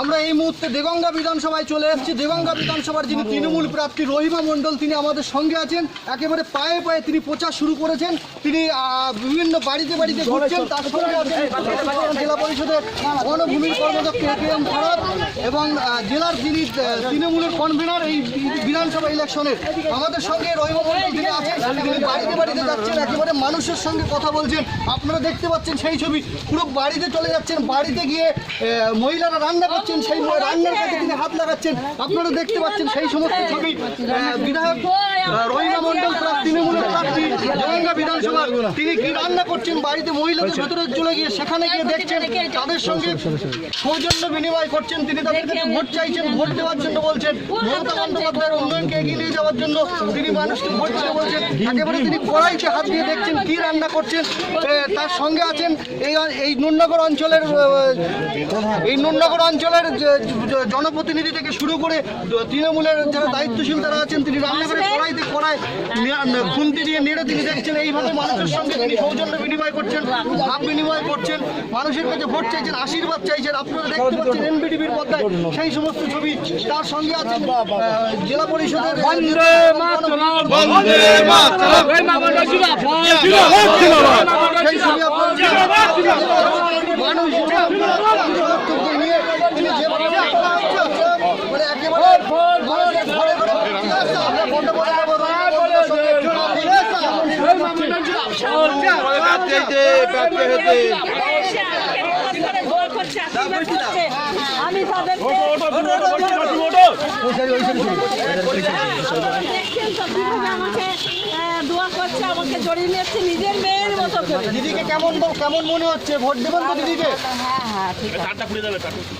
আমরা এই মুহূর্তে দেগঙ্গা বিধানসভায় চলে এসেছি। দেগঙ্গা বিধানসভার যিনি তৃণমূল প্রার্থী রহিমা মণ্ডল, তিনি আমাদের সঙ্গে আছেন। একেবারে পায়ে পায়ে তিনি প্রচার শুরু করেছেন। তিনি বিভিন্ন বাড়িতে বাড়িতে ঘুরছেন। তার জেলা পরিষদের বনভূমির কর্মদক্ষ এ কে এম ভারত এবং জেলার যিনি তৃণমূলের কনভেনার এই বিধানসভা ইলেকশনের আমাদের সঙ্গে রহিমা মণ্ডল তিনি আছেন, তিনি বাড়িতে বাড়িতে যাচ্ছেন, একেবারে মানুষের সঙ্গে কথা বলছেন। আপনারা দেখতে পাচ্ছেন সেই ছবি। পুরো বাড়িতে চলে যাচ্ছেন। বাড়িতে গিয়ে মহিলারা রান্না করছেন। সেই ম- রান্নার কাছে তিনি হাত লাগাচ্ছেন। আপনারা দেখতে পাচ্ছেন সেই সমস্ত ছবি। বিধায়ক রহিমা প্রার্থী তৃণমূলের প্রার্থী। জগঙ্গা বিধানসভা তিনি কি রান্না করছেন? বাড়িতে মহিলাদের ভেতরে চলে গিয়ে সেখানে গিয়ে দেখছেন তাদের সঙ্গে সৌজন্য বিনিময় করছেন। তিনি তাদের কাছে ভোট চাইছেন ভোট দেওয়ার জন্য বলছেন। মমতা বন্দ্যোপাধ্যায়ের উন্নয়নকে এগিয়ে নিয়ে যাওয়ার জন্য তিনি মানুষকে ভোট দিতে বলছেন। একেবারে তিনি কড়াইতে হাত দিয়ে দেখছেন কি রান্না করছেন। তার সঙ্গে আছেন এই এই নুরনগর অঞ্চলের এই এই নুরনগর অঞ্চলের জনপ্রতিনিধি থেকে শুরু করে তৃণমূলের যারা দায়িত্বশীল তারা আছেন তিনি রান্না করে কড়াইতে কড়াই খুন্তি দিয়ে নেড়ে তিনি দেখছেন এইভাবে মানুষের সঙ্গে তিনি সৌজন্য বিনিময় করছেন ভাব বিনিময় করছেন মানুষের কাছে ভোট চাইছেন আশীর্বাদ চাইছেন। আপনারা দেখতে পাচ্ছেন এনবিডিবির পর্দায় সেই সমস্ত ছবি তার সঙ্গে আছেন জেলা পরিষদের সেই ছবি আপনারা মানুষ বক্তব্য নিয়ে তিনি যেভাবে মানে একেবারে মানুষের ঘরে ঘরে ঠিক আছে, আমরা ভোটে ভোটে যাব, রহিমা মণ্ডলের সঙ্গে। আমি তাদেরকে দেখছেন তো কীভাবে আমাকে জড়িয়ে নিচ্ছে নিজের মেয়ের মতো করে। দিদিকে কেমন কেমন মনে হচ্ছে? ভোট দেবেন তো দিদিকে?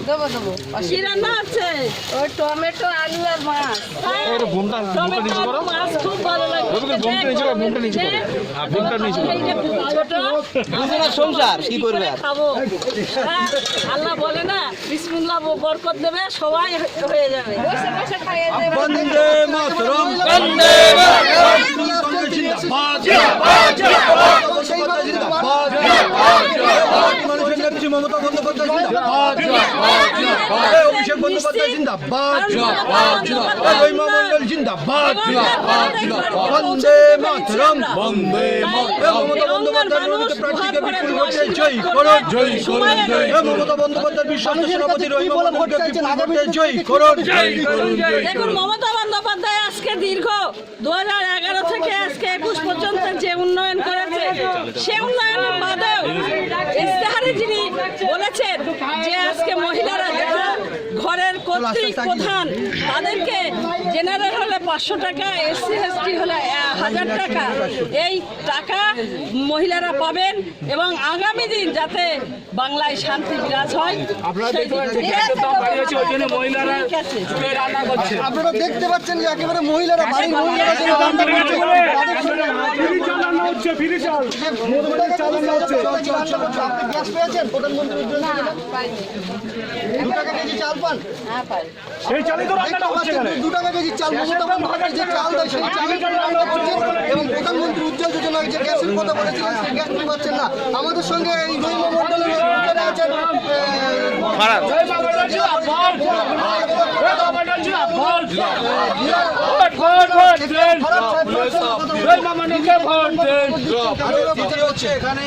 দেবো দেবো কি রান্না আছে ওই টমেটো আলু আর মাছ। টমেটো মাছ খুব ভালো লাগে। ছোট। সংসার কি করবে আর? খাব? হ্যাঁ, আল্লাহ বলে বিসমুল্লাহ বরকত দেবে সবাই হয়ে যাবে। বসে বসে খাইয়ে দেবে। বন্দে মাতরম। বন্দে মমতা বন্দ্যোপাধ্যায় জিন্দাবাদ। অভিষেক বন্দ্যোপাধ্যায় জিন্দাবাদ এই রহিমা মণ্ডল জিন্দাবাদ বন্দে মাতরম বন্দে জয়ী করুন জয়ী করুন এই মমতা বন্দ্যোপাধ্যায় রহিমা বিপুল ভোটে জয়ী করুন জয়ী করুন দেখুন মমতা বন্দ্যোপাধ্যায় আজকে দীর্ঘ দু হাজার এগারো থেকে আজকে একুশ পর্যন্ত যে উন্নয়ন করেছে সে উন্নয়নের বাদেও ইস্তেহারে যিনি বলেছেন যে আজকে মহিলারা যারা ঘরের কর্তৃক প্রধান তাদেরকে জেনারেল হলে পাঁচশো টাকা এসসি এসটি হলে হাজার টাকা এই টাকা মহিলারা পাবেন এবং আগামী দিন যাতে বাংলায় শান্তি বিরাজ হয় আপনারা দেখতে পাচ্ছেন যে একেবারে মহিলারা বাড়ির মহিলারা যে রান্না করছে তাদের সঙ্গে ফ্রি চালানো হচ্ছে ফ্রি চাল চালানো হচ্ছে আপনি গ্যাস পেয়েছেন? প্রধানমন্ত্রী উজ্জ্বলা যোজনা? দু টাকা কেজি চাল পান? সেই চালিত দেখতে রান্নাটা হচ্ছে দু টাকা কেজি চাল মমতা বন্দ্যোপাধ্যায় যে চাল দেয় সেই চাল। রান্না করছেন এবং প্রধানমন্ত্রী উজ্জ্বল যোজনায় যে গ্যাসের কথা বলেছিলেন সেই গ্যাস পাচ্ছেন না? আমাদের সঙ্গে এই রহিমা মন্ডলের হচ্ছে এখানে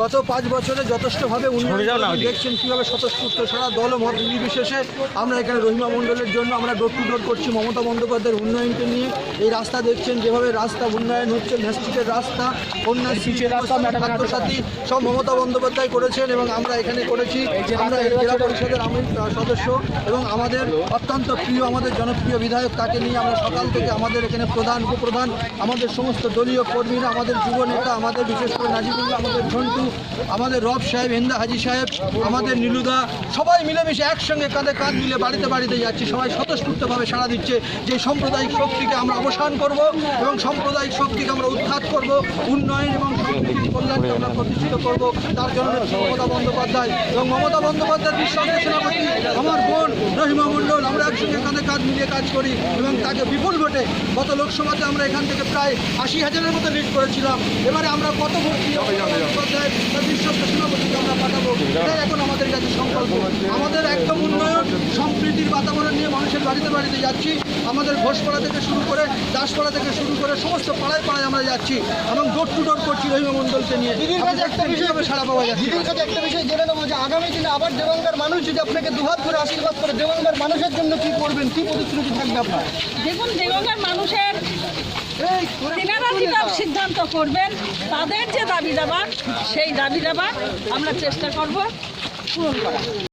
গত পাঁচ বছরে যথেষ্টভাবে উন্নয়ন। দেখছেন কীভাবে স্বতঃস্ফূর্ত সারা দল মত নির্বিশেষে আমরা এখানে রহিমা মণ্ডলের জন্য আমরা ডোর টু ডোর করছি মমতা বন্দ্যোপাধ্যায়ের উন্নয়নকে নিয়ে। এই রাস্তা দেখছেন যেভাবে রাস্তা উন্নয়ন হচ্ছে ন্যাস্টিকের রাস্তা কন্যাশ্রী ছাত্রছাত্রী সব মমতা বন্দ্যোপাধ্যায় করেছেন এবং আমরা এখানে করেছি। আমরা জেলা পরিষদের আমি সদস্য এবং আমাদের অত্যন্ত প্রিয় আমাদের জনপ্রিয় বিধায়ক তাকে নিয়ে আমরা সকাল থেকে আমাদের এখানে প্রধান উপপ্রধান আমাদের সমস্ত দলীয় কর্মীরা আমাদের যুব নেতা আমাদের বিশেষ করে নাজিবুল্লাহ আমাদের ঝন্টু আমাদের রব সাহেব, হিন্দা হাজি সাহেব, আমাদের নীলুদা, সবাই মিলেমিশে একসঙ্গে কাঁধে কাঁধ মিলে বাড়িতে বাড়িতে যাচ্ছি। সবাই স্বতঃস্ফূর্তভাবে সাড়া দিচ্ছে যে সাম্প্রদায়িক শক্তিকে আমরা অবসান করব এবং সাম্প্রদায়িক শক্তিকে আমরা উৎখাত করব, উন্নয়ন এবং কল্যাণকে আমরা প্রতিষ্ঠিত করব। তার জন্য মমতা বন্দ্যোপাধ্যায় এবং মমতা বন্দ্যোপাধ্যায়ের বিশ্বস্ত সেনাপতি, আমার বোন রহিমা মণ্ডল, আমরা একসঙ্গে কাঁধে কাঁধ মিলিয়ে কাজ করি এবং তাকে বিপুল ভোটে গত লোকসভাতে আমরা এখান থেকে প্রায় আশি হাজারের মতো লিড করেছিলাম। এবারে আমরা কত ভোট দিয়ে বন্দ্যোপাধ্যায় এখন আমাদের কাছে আমাদের একদম উন্নয়ন সম্প্রীতির বাতাবরণ নিয়ে মানুষের বাড়িতে বাড়িতে যাচ্ছি আমাদের ঘোষপাড়া থেকে শুরু করে দাসপাড়া থেকে শুরু করে সমস্ত পাড়ায় পাড়ায় আমরা যাচ্ছি এবং ডোর টু ডোর করছি রহিমা মণ্ডলকে নিয়ে দিদির কাছে একটা বিষয় কীভাবে সারা পাওয়া যাচ্ছে দিদির কাছে একটা বিষয় জেনে নেব যে আগামী দিনে আবার দেবঙ্গার মানুষ যদি আপনাকে দুহাত করে আশীর্বাদ করে দেবঙ্গার মানুষের জন্য কি করবেন কি প্রতিশ্রুতি থাকবে আপনার দেখুন দেবঙ্গার তেনারা যেটা সিদ্ধান্ত করবেন তাদের যে দাবি দাবা সেই দাবি দাবা আমরা চেষ্টা করব পূরণ করা